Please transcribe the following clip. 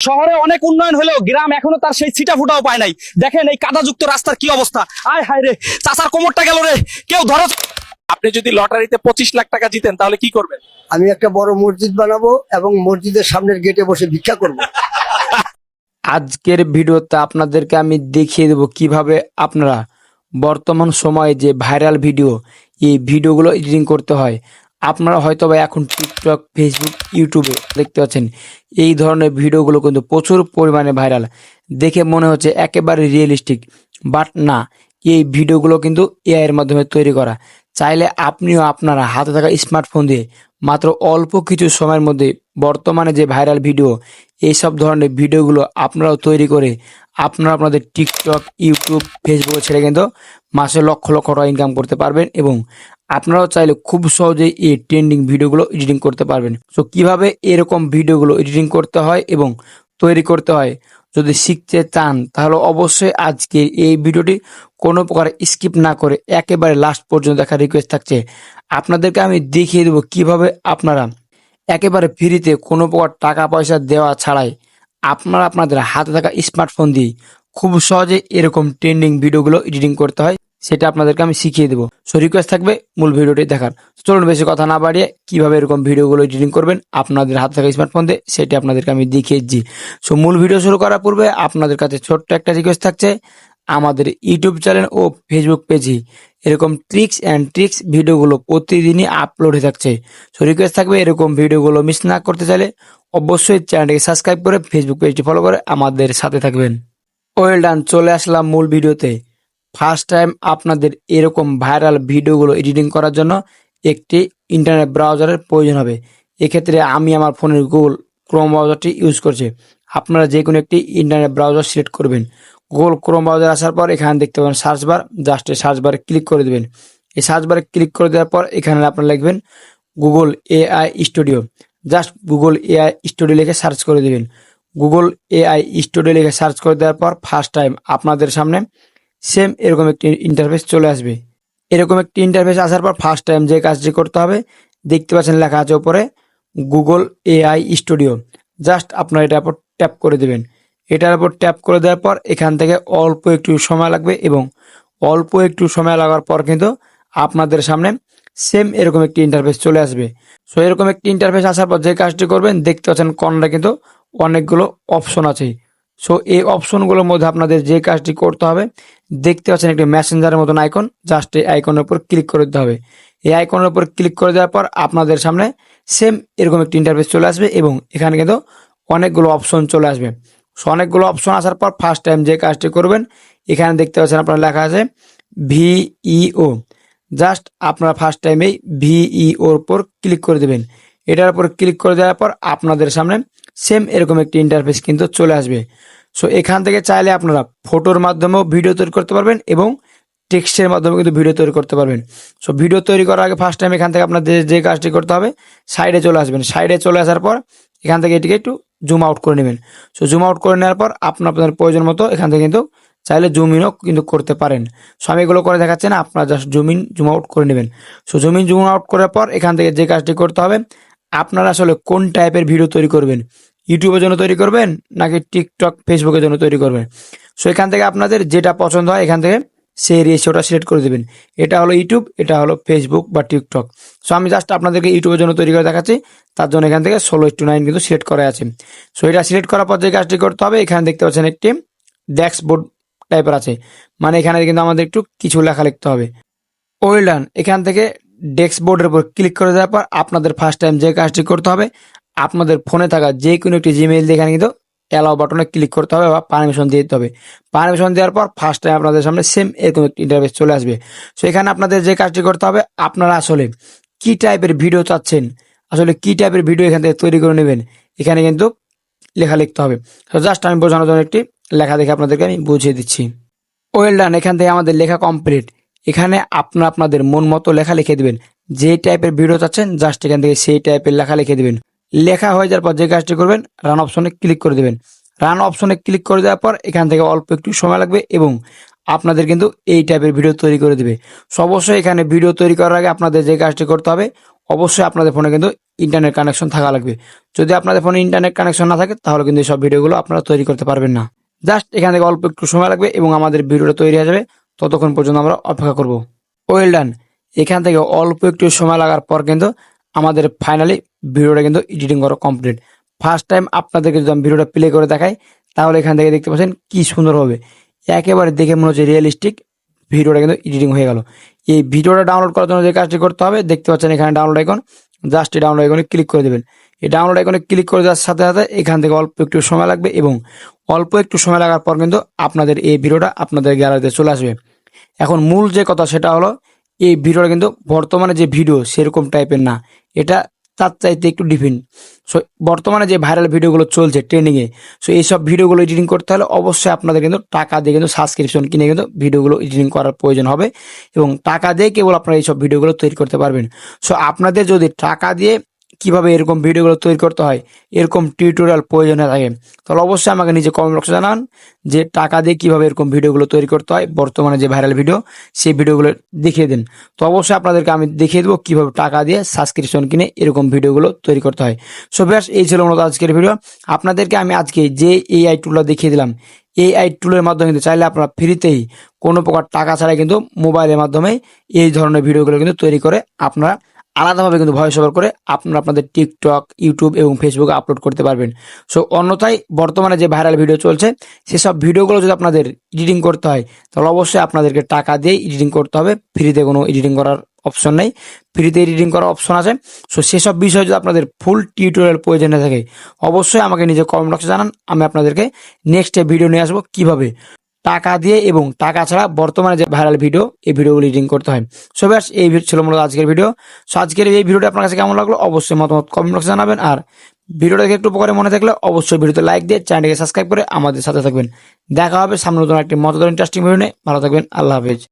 শহরে অনেক উন্নয়ন হলেও গ্রাম এখনও তার সেই ছিটা ফুটাও পায় নাই। দেখেন এই কাদাযুক্ত রাস্তার কি অবস্থা। আয় হায় রে চাচার কোমরটা গেল রে। কেউ ধরো। আপনি যদি লটারিতে পঁচিশ লাখ টাকা জিতেন তাহলে কি করবেন? আমি একটা বড় মসজিদ বানাবো এবং মসজিদের সামনের গেটে বসে ভিক্ষা করব। আজকের ভিডিওতে আপনাদেরকে আমি দেখিয়ে দেব কীভাবে আপনারা বর্তমান সময়ে যে ভাইরাল ভিডিও এই ভিডিওগুলো এডিটিং করতে হয়। আপনারা হয়তো বা এখন টিকটক ফেসবুক ইউটিউবে দেখতে পাচ্ছেন, এই ধরনের ভিডিওগুলো কিন্তু প্রচুর পরিমাণে ভাইরাল দেখে মনে হচ্ছে একেবারে রিয়েলিস্টিক বাট না, এই ভিডিওগুলো কিন্তু এআইয়ের মাধ্যমে তৈরি করা। চাইলে আপনিও আপনারা হাতে থাকা স্মার্টফোন দিয়ে মাত্র অল্প কিছু সময়ের মধ্যে বর্তমানে যে ভাইরাল ভিডিও এইসব ধরনের ভিডিওগুলো আপনারাও তৈরি করে আপনারা আপনাদের টিকটক ইউটিউব ফেসবুকে ছেড়ে কিন্তু মাসে লক্ষ লক্ষ টাকা ইনকাম করতে পারবেন এবং আপনারাও চাইলে খুব সহজেই এই ট্রেন্ডিং ভিডিওগুলো এডিটিং করতে পারবেন। সো কীভাবে এরকম ভিডিওগুলো এডিটিং করতে হয় এবং তৈরি করতে হয়, যদি শিখতে চান, তাহলে অবশ্যই আজকে এই ভিডিওটি কোনো প্রকার স্কিপ না করে একেবারে লাস্ট পর্যন্ত দেখার রিকোয়েস্ট থাকছে। আপনাদেরকে আমি দেখিয়ে দেবো কীভাবে আপনারা একেবারে ফ্রিতে কোনো প্রকার টাকা পয়সা দেওয়া ছাড়াই আপনারা আপনাদের হাতে থাকা স্মার্টফোন দিয়ে খুব সহজে এরকম ট্রেন্ডিং ভিডিওগুলো এডিটিং করতে হয়। সেটা আপনাদেরকে আমি শিখিয়ে দেবো। সো রিকোয়েস্ট থাকবে মূল ভিডিওটি দেখার। চলুন বেশি কথা না বাড়িয়ে কীভাবে এরকম ভিডিওগুলো এডিটিং করবেন, আপনাদের হাতে থাকা স্মার্টফোন দিয়ে সেটা আপনাদেরকে আমি দেখিয়েছি। সো মূল ভিডিও শুরু করার পূর্বে আপনাদের কাছে ছোট্ট একটা রিকোয়েস্ট থাকছে। আমাদের ইউটিউব চ্যানেল ও ফেসবুক পেজে এরকম ট্রিক্স অ্যান্ড ট্রিক্স ভিডিওগুলো প্রতিদিনই আপলোড হয়ে থাকছে। সো রিকোয়েস্ট থাকবে এরকম ভিডিওগুলো মিস না করতে চাইলে অবশ্যই চ্যানেলটিকে সাবস্ক্রাইব করে ফেসবুক পেজটি ফলো করে আমাদের সাথে থাকবেন। ওয়েল ডান চলে আসলাম মূল ভিডিওতে। ফার্স্ট টাইম আপনাদের এরকম ভাইরাল ভিডিওগুলো এডিটিং করার জন্য একটি ইন্টারনেট ব্রাউজারের প্রয়োজন হবে। এক্ষেত্রে আমি আমার ফোনের গুগল ক্রোম ব্রাউজারটি ইউজ করছি। আপনারা যে কোনো একটি ইন্টারনেট ব্রাউজার সিলেক্ট করবেন। গুগল ক্রোম ব্রাউজার আসার পর এখানে দেখতে পাবেন সার্চ বার জাস্ট সার্চ বারে ক্লিক করে দেবেন। এই সার্চ বারে ক্লিক করে দেওয়ার পর এখানে আপনারা লিখবেন Google AI studio just Google AI studio লিখে সার্চ করে দেবেন। গুগল এআই স্টুডিও লিখে সার্চ করে দেওয়ার পর ফার্স্ট টাইম আপনাদের সামনে সেম এরকম একটি ইন্টারফেস চলে আসবে। এরকম একটি ইন্টারফেস আসার পর ফার্স্ট টাইম যে কাজটি করতে হবে, দেখতে পাচ্ছেন লেখা আছে উপরে গুগল এআই স্টুডিও জাস্ট আপনার এটার উপর ট্যাপ করে দেবেন। এটার উপর ট্যাপ করে দেওয়ার পর এখান থেকে অল্প একটু সময় লাগবে এবং অল্প একটু সময় লাগার পর কিন্তু আপনাদের সামনে সেম এরকম একটি ইন্টারফেস চলে আসবে। সো এরকম একটি ইন্টারফেস আসার পর যে কাজটি করবেন, দেখতে পাচ্ছেন কর্নারে কিন্তু অনেকগুলো অপশন আছে। সো এই অপশনগুলোর মধ্যে আপনাদের যে কাজটি করতে হবে, দেখতে পাচ্ছেন একটি মেসেঞ্জারের মতন আইকন জাস্ট এই আইকনের উপর ক্লিক করে দিতে হবে। এই আইকনের উপর ক্লিক করে দেওয়ার পর আপনাদের সামনে সেম এরকম একটি ইন্টারফেস চলে আসবে এবং এখানে কিন্তু অনেকগুলো অপশন চলে আসবে। সো অনেকগুলো অপশন আসার পর ফার্স্ট টাইম যে কাজটি করবেন, এখানে দেখতে পাচ্ছেন আপনার লেখা আছে ভিইও জাস্ট আপনারা ফার্স্ট টাইমেই ভিইওর উপর ক্লিক করে দেবেন। এটার উপর ক্লিক করে দেওয়ার পর আপনাদের সামনে সেম এরকম একটি ইন্টারফেস কিন্তু চলে আসবে। সো এখান থেকে চাইলে আপনারা ফটোর মাধ্যমেও ভিডিও তৈরি করতে পারবেন এবং টেক্সটের মাধ্যমে কিন্তু ভিডিও তৈরি করতে পারবেন। সো ভিডিও তৈরি করার আগে ফার্স্ট টাইম এখান থেকে আপনাদের যে কাজটি করতে হবে সাইডে চলে আসবেন। সাইডে চলে আসার পর এখান থেকে এটিকে একটু জুম আউট করে নেবেন। সো জুম আউট করে নেওয়ার পর আপনার আপনাদের প্রয়োজন মতো এখান থেকে কিন্তু চাইলে জুম ইনও কিন্তু করতে পারেন। সো আমি এগুলো করে দেখাচ্ছি না, আপনারা just zoom in zoom out করে নেবেন। So zoom in zoom out করার পর এখান থেকে যে কাজটি করতে হবে আপনারা আসলে কোন টাইপের ভিডিও তৈরি করবেন? ইউটিউবের জন্য তৈরি করবেন নাকি টিকটক ফেসবুকের জন্য তৈরি করবেন? সো এখান থেকে আপনাদের যেটা পছন্দ হয়, এখান থেকে সেই রেশিওটা সিলেক্ট করে দেবেন। এটা হলো ইউটিউব এটা হলো ফেসবুক বা টিকটক সো আমি জাস্ট আপনাদেরকে ইউটিউবের জন্য তৈরি করে দেখাচ্ছি। তার জন্য এখান থেকে ষোলো টু নাইন কিন্তু সিলেক্ট করা আছে। সো এটা সিলেক্ট করার পর যে কাজটি করতে হবে, এখানে দেখতে পাচ্ছেন একটি ড্যাক্সবোর্ড টাইপের আছে। মানে এখানে কিন্তু আমাদের একটু কিছু লেখা লিখতে হবে। ওয়েল ডান এখান থেকে ডেস্ক বোর্ডের উপর ক্লিক করে দেওয়ার পর আপনাদের ফার্স্ট টাইম যে কাজটি করতে হবে, আপনাদের ফোনে থাকা যে কোনো একটি জিমেইল দিয়ে এখানে কিন্তু অ্যালাও বাটনে ক্লিক করতে হবে বা পারমিশন দিয়ে দিতে হবে। পারমিশন দেওয়ার পর ফার্স্ট টাইম আপনাদের সামনে সেম এরকম একটি ইন্টারভেস চলে আসবে। সো এখানে আপনাদের যে কাজটি করতে হবে, আপনারা আসলে কি টাইপের ভিডিও চাচ্ছেন, আসলে কি টাইপের ভিডিও এখান থেকে তৈরি করে নেবেন, এখানে কিন্তু লেখা লিখতে হবে। তো জাস্ট আমি বোঝানোর জন্য একটি লেখা দেখে আপনাদেরকে আমি বুঝিয়ে দিচ্ছি। ওয়েল ডান এখান থেকে আমাদের লেখা কমপ্লিট এখানে আপনারা আপনাদের মন মতো লেখা লিখে দেবেন। যে টাইপের ভিডিও চাচ্ছেন জাস্ট এখান থেকে সেই টাইপের লেখা লিখে দেবেন। লেখা হয়ে যাওয়ার পর যে কাজটি করবেন রান অপশনে ক্লিক করে দেবেন। রান অপশনে ক্লিক করে দেওয়ার পর এখান থেকে অল্প একটু সময় লাগবে এবং আপনাদের কিন্তু এই টাইপের ভিডিও তৈরি করে দেবে। সো অবশ্যই এখানে ভিডিও তৈরি করার আগে আপনাদের যে কাজটি করতে হবে, অবশ্যই আপনাদের ফোনে কিন্তু ইন্টারনেট কানেকশন থাকা লাগবে। যদি আপনাদের ফোনে ইন্টারনেট কানেকশন না থাকে, তাহলে কিন্তু এই সব ভিডিওগুলো আপনারা তৈরি করতে পারবেন না। জাস্ট এখান থেকে অল্প একটু সময় লাগবে এবং আমাদের ভিডিওটা তৈরি হয়ে যাবে। ততক্ষণ পর্যন্ত আমরা অপেক্ষা করব। ওয়েল ডান এখান থেকে অল্প একটু সময় লাগার পর কিন্তু আমাদের ফাইনালি ভিডিওটা কিন্তু এডিটিং করা কমপ্লিট ফার্স্ট টাইম আপনাদেরকে যদি আমি ভিডিওটা প্লে করে দেখাই, তাহলে এখান থেকে দেখতে পাচ্ছেন কি সুন্দর হবে। একেবারে দেখে মনে হচ্ছে রিয়েলিস্টিক ভিডিওটা কিন্তু এডিটিং হয়ে গেল। এই ভিডিওটা ডাউনলোড করার জন্য যে কাজটি করতে হবে, দেখতে পাচ্ছেন এখানে ডাউনলোড আইকন জাস্ট এই ডাউনলোড আইকনে ক্লিক করে দেবেন। এই ডাউনলোড আইকনে ক্লিক করে দেওয়ার সাথে সাথে এখান থেকে অল্প একটু সময় লাগবে এবং অল্প একটু সময় লাগার পর কিন্তু আপনাদের এই ভিডিওটা আপনাদের গ্যালারিতে চলে আসবে। এখন মূল যে কথা সেটা হলো, এই ভিডিওটা কিন্তু বর্তমানে যে ভিডিও সেরকম টাইপের না। এটা তার চাইতে একটু ডিফারেন্ট সো বর্তমানে যে ভাইরাল ভিডিওগুলো চলছে ট্রেনিংয়ে সো এইসব ভিডিওগুলো এডিটিং করতে হলে অবশ্যই আপনাদের কিন্তু টাকা দিয়ে কিন্তু সাবস্ক্রিপশন কিনে কিন্তু ভিডিওগুলো এডিটিং করার প্রয়োজন হবে এবং টাকা দিয়ে কেবল আপনারা এইসব ভিডিওগুলো তৈরি করতে পারবেন। সো আপনাদের যদি টাকা দিয়ে কীভাবে এরকম ভিডিওগুলো তৈরি করতে হয়, এরকম টিউটোরিয়াল প্রয়োজনে থাকে। তাহলে অবশ্যই আমাকে নিজে কমেন্ট বক্সে জানান যে টাকা দিয়ে কীভাবে এরকম ভিডিওগুলো তৈরি করতে হয়, বর্তমানে যে ভাইরাল ভিডিও সেই ভিডিওগুলো দেখিয়ে দিন। তো অবশ্যই আপনাদেরকে আমি দেখিয়ে দেবো কীভাবে টাকা দিয়ে সাবস্ক্রিপশন কিনে এরকম ভিডিওগুলো তৈরি করতে হয়। সো ব্যাস, এই ছিল মূলত আজকের ভিডিও আপনাদেরকে আমি আজকে যে এআই টুলটা দেখিয়ে দিলাম এআই টুলের মাধ্যমে কিন্তু চাইলে আপনারা ফ্রিতেই কোনো প্রকার টাকা ছাড়াই কিন্তু মোবাইলের মাধ্যমে এই ধরনের ভিডিওগুলো কিন্তু তৈরি করে আপনারা আলাদাভাবে কিন্তু ভয়েস ওভার করে আপনারা আপনাদের টিকটক, ইউটিউব এবং ফেসবুকে আপলোড করতে পারবেন। সো, অন্যথায় বর্তমানে যে ভাইরাল ভিডিও চলছে, সেসব ভিডিওগুলো যদি আপনাদের এডিটিং করতে হয়, তাহলে অবশ্যই আপনাদেরকে টাকা দিয়ে এডিটিং করতে হবে। ফ্রিতে কোনো এডিটিং করার অপশন নেই। ফ্রিতে এডিটিং করার অপশন আছে। সো, সেসব বিষয়ে যদি আপনাদের ফুল টিউটোরিয়াল প্রয়োজন থাকে, অবশ্যই আমাকে নিজে কমেন্ট বক্সে জানান। আমি আপনাদেরকে নেক্সট ভিডিও নিয়ে আসব কীভাবে। টাকা দিয়ে এবং টাকা ছাড়া বর্তমানে যে ভাইরাল ভিডিও এই ভিডিওগুলো এডিটিং করতে হয়। সো ব্যাস, এই ছিল মূলত আজকের ভিডিও সো আজকের এই ভিডিওটা আপনার কাছে কেমন লাগল? অবশ্যই মতামত কমেন্ট বক্সে জানাবেন। আর ভিডিওটা দেখে একটু উপকারে মনে থাকলে অবশ্যই ভিডিওতে লাইক দিয়ে চ্যানেলটিকে সাবস্ক্রাইব করে আমাদের সাথে থাকবেন। দেখা হবে সামনে নতুন একটি মজাদার ইন্টারেস্টিং ভিডিও নিয়ে। ভালো থাকবেন। আল্লাহ হাফেজ।